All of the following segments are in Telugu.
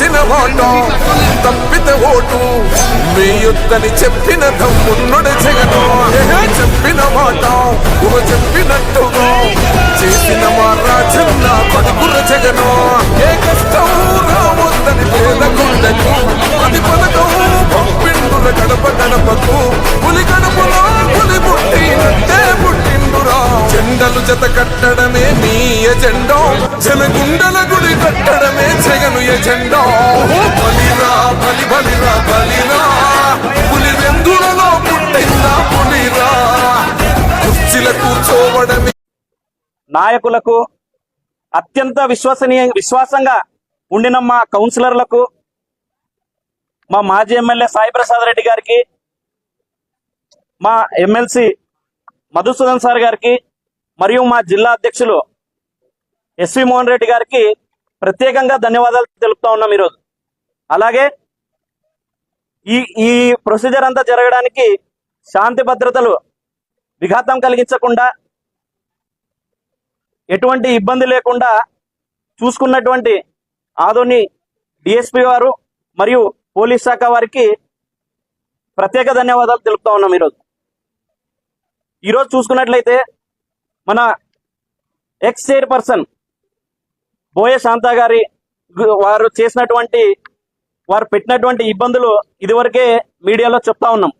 ఇచ్చిన మాట తప్పితే ఓటు. వేయొద్దని చెప్పిన తమ్మున్నడు జగను. చెప్పిన మాట ఒక చెప్పినట్టుగా. చేసిన మా రాజన్న కొడుకుల జగను. ఏ కష్టం రావద్దని పేద గుండెకు. ప్రతి పథకం పంపిండుర గడప గడపకు పులి గడపలో పులి పుట్టినట్టే పుట్టిండురా. జెండలు జత కట్టడమే జన గుండల గుడి కట్టడమే జగను ఎజెండా. బలిరా బలి బలిరా బలిరా. పులి వెందులలో పుట్టిందా పులిరా. కుర్చీల కూర్చోవడమే. నాయకులకు అత్యంత విశ్వసనీయ విశ్వాసంగా ఉండిన మా కౌన్సిలర్లకు మా మాజీ ఎమ్మెల్యే సాయి ప్రసాద్ రెడ్డి గారికి మా ఎమ్మెల్సీ మధుసూదన్ సార్ గారికి మరియు మా జిల్లా అధ్యక్షులు ఎస్వి మోహన్ రెడ్డి గారికి ప్రత్యేకంగా ధన్యవాదాలు తెలుపుతా ఉన్నాం ఈరోజు. అలాగే ఈ ఈ ప్రొసీజర్ అంతా జరగడానికి శాంతి భద్రతలు విఘాతం కలిగించకుండా ఎటువంటి ఇబ్బంది లేకుండా చూసుకున్నటువంటి ఆదోని డిఎస్పి వారు మరియు పోలీస్ శాఖ వారికి ప్రత్యేక ధన్యవాదాలు తెలుపుతా ఉన్నాం ఈరోజు. ఈరోజు చూసుకున్నట్లయితే మన ఎక్స్ చైర్పర్సన్ బోయ శాంత గారి వారు చేసినటువంటి వారు పెట్టినటువంటి ఇబ్బందులు ఇదివరకే మీడియాలో చెప్తా ఉన్నాం.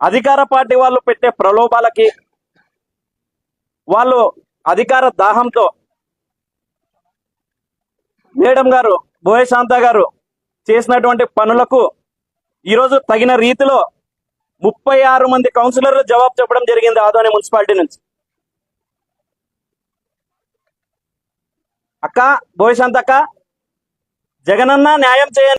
అధికార పార్టీ వాళ్ళు పెట్టే ప్రలోభాలకి వాళ్ళు అధికార దాహంతో మేడం గారు బోయ శాంత గారు చేసినటువంటి పనులకు ఈరోజు తగిన రీతిలో ముప్పై ఆరు మంది కౌన్సిలర్లు జవాబు చెప్పడం జరిగింది ఆదోని మున్సిపాలిటీ నుంచి. అక్క బోయ శాంత అక్క జగనన్న న్యాయం చేయండి.